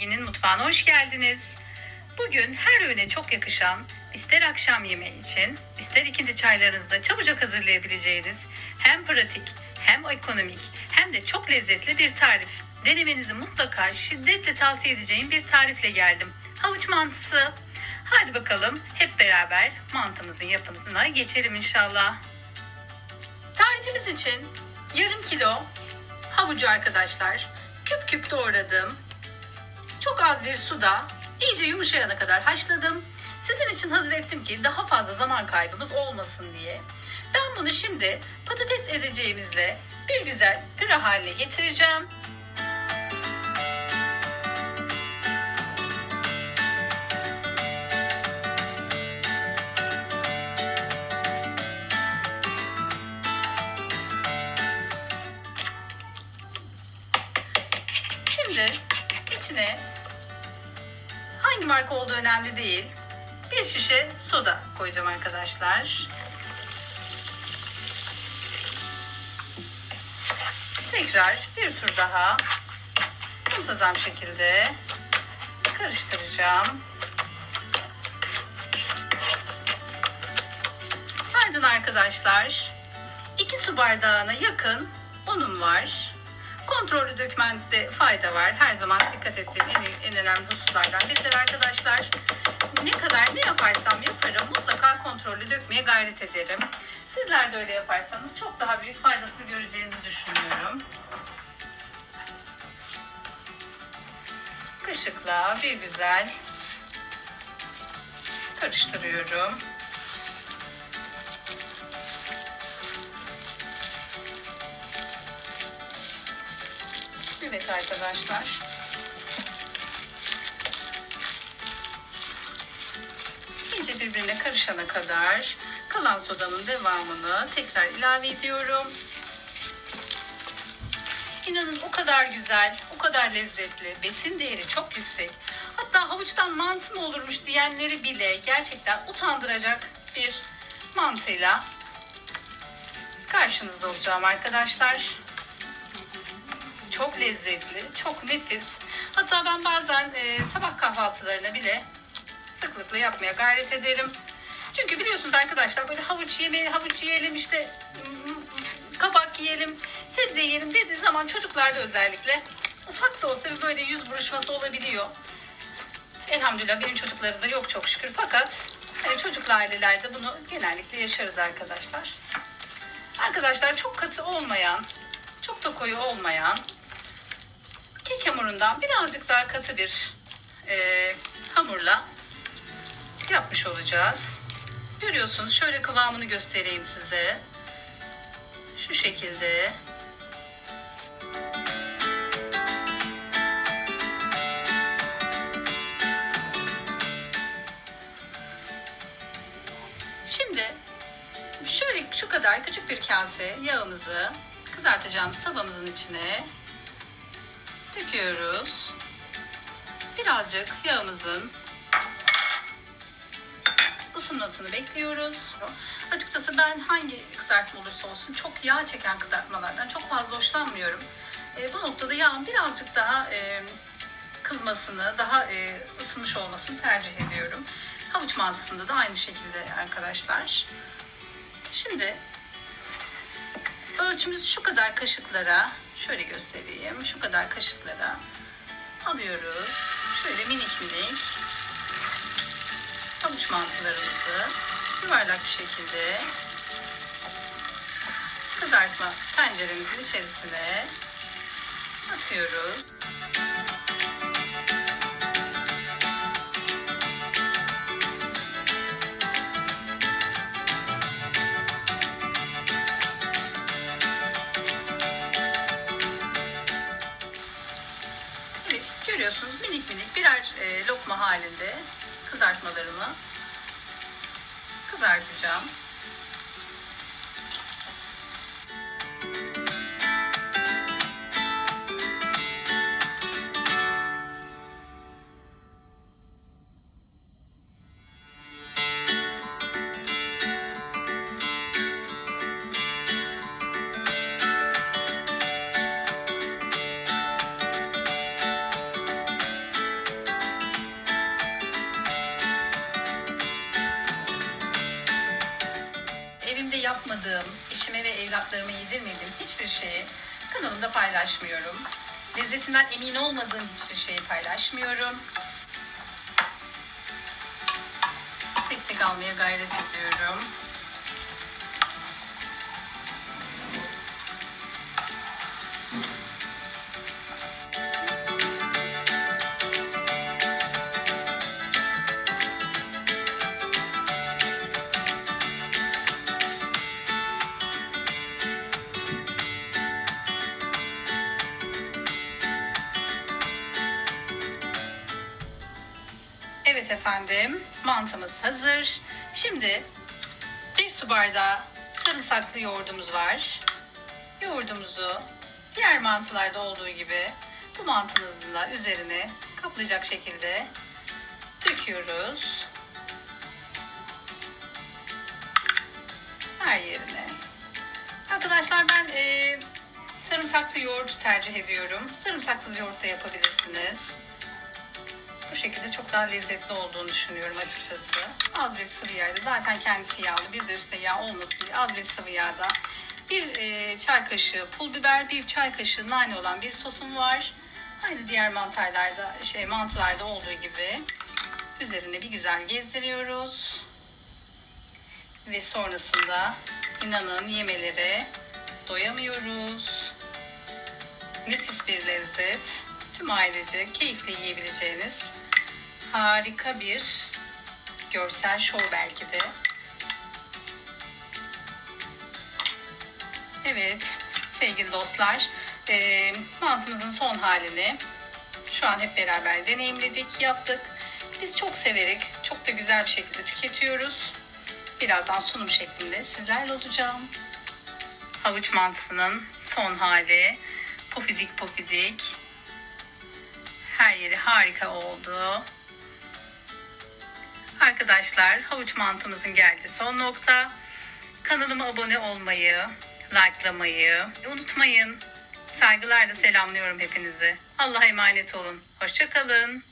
Belgin'in mutfağına hoş geldiniz. Bugün her öğüne çok yakışan, ister akşam yemeği için, ister ikinci çaylarınızda çabucak hazırlayabileceğiniz hem pratik, hem ekonomik, hem de çok lezzetli bir tarif. Denemenizi mutlaka şiddetle tavsiye edeceğim bir tarifle geldim. Havuç mantısı. Hadi bakalım hep beraber mantımızın yapımına geçelim inşallah. Tarifimiz için yarım kilo havucu arkadaşlar küp küp doğradım. Çok az bir suda iyice yumuşayana kadar haşladım. Sizin için hazır ettim ki daha fazla zaman kaybımız olmasın diye. Ben bunu şimdi patates ezeceğimizle bir güzel püre haline getireceğim. Şimdi içine hangi marka olduğu önemli değil. Bir şişe soda koyacağım arkadaşlar. Tekrar bir tur daha muntazam şekilde karıştıracağım. Ardından arkadaşlar 2 su bardağına yakın unum var. Kontrollü dökmende fayda var. Her zaman dikkat ettiğim en, en önemli hususlardan biridir arkadaşlar. Ne kadar ne yaparsam yaparım mutlaka kontrollü dökmeye gayret ederim. Sizler de öyle yaparsanız çok daha büyük faydasını göreceğinizi düşünüyorum. Kaşıkla bir güzel karıştırıyorum. Arkadaşlar. İyice birbirine karışana kadar kalan sodanın devamını tekrar ilave ediyorum. İnanın o kadar güzel, o kadar lezzetli, besin değeri çok yüksek. Hatta havuçtan mantı mı olurmuş diyenleri bile gerçekten utandıracak bir mantıyla karşınızda olacağım arkadaşlar. Çok lezzetli, çok nefis. Hatta ben bazen e, sabah kahvaltılarına bile sıklıkla yapmaya gayret ederim. Çünkü biliyorsunuz arkadaşlar böyle havuç yemeği, havuç yiyelim işte kabak yiyelim, sebze yiyelim dediği zaman çocuklarda özellikle ufak da olsa bir böyle yüz buruşması olabiliyor. Elhamdülillah benim çocuklarımda yok çok şükür fakat hani çocuklu ailelerde bunu genellikle yaşarız arkadaşlar. Arkadaşlar çok katı olmayan, çok da koyu olmayan kek hamurundan birazcık daha katı bir e, hamurla yapmış olacağız. Görüyorsunuz şöyle kıvamını göstereyim size. Şu şekilde. Şimdi şöyle şu kadar küçük bir kase yağımızı kızartacağımız tavamızın içine döküyoruz. Birazcık yağımızın ısınmasını bekliyoruz. Açıkçası ben hangi kızartma olursa olsun çok yağ çeken kızartmalardan çok fazla hoşlanmıyorum. E, bu noktada yağın birazcık daha e, kızmasını, daha e, ısınmış olmasını tercih ediyorum. Havuç mantısında da aynı şekilde arkadaşlar. Şimdi ölçümüz şu kadar kaşıklara, şöyle göstereyim, şu kadar kaşıklara alıyoruz. Şöyle minik minik havuç mantılarımızı yuvarlak bir şekilde kızartma tenceremizin içerisine atıyoruz. Evet görüyorsunuz minik minik birer e, lokma halinde kızartmalarımı kızartacağım. Yapmadığım, eşime ve evlatlarıma yedirmediğim hiçbir şeyi kanalımda paylaşmıyorum. Lezzetinden emin olmadığım hiçbir şeyi paylaşmıyorum. Tek tek almaya gayret ediyorum. Efendim, mantımız hazır. Şimdi bir su bardağı sarımsaklı yoğurdumuz var. Yoğurdumuzu diğer mantılarda olduğu gibi bu mantımızın da üzerine kaplayacak şekilde döküyoruz. Her yerine. Arkadaşlar ben e, sarımsaklı yoğurt tercih ediyorum. Sarımsaksız yoğurt da yapabilirsiniz. Bu şekilde çok daha lezzetli olduğunu düşünüyorum açıkçası. Az bir sıvı yağda zaten kendisi yağlı bir de üstüne yağ olmasın diye az bir sıvı yağda bir e, çay kaşığı pul biber, bir çay kaşığı nane olan bir sosum var. Aynı diğer mantarlarda, şey mantılarda olduğu gibi üzerine bir güzel gezdiriyoruz. Ve sonrasında inanın yemelere doyamıyoruz. Nefis bir lezzet. Tüm ailece keyifle yiyebileceğiniz harika bir görsel şov belki de. Evet sevgili dostlar eee, mantımızın son halini şu an hep beraber deneyimledik, yaptık. Biz çok severek, çok da güzel bir şekilde tüketiyoruz. Birazdan sunum şeklinde sizlerle olacağım. Havuç mantısının son hali. Pofidik pofidik. Her yeri harika oldu. Arkadaşlar havuç mantımızın geldi son nokta. Kanalıma abone olmayı, likelamayı unutmayın. Saygılarla selamlıyorum hepinizi. Allah'a emanet olun. Hoşçakalın.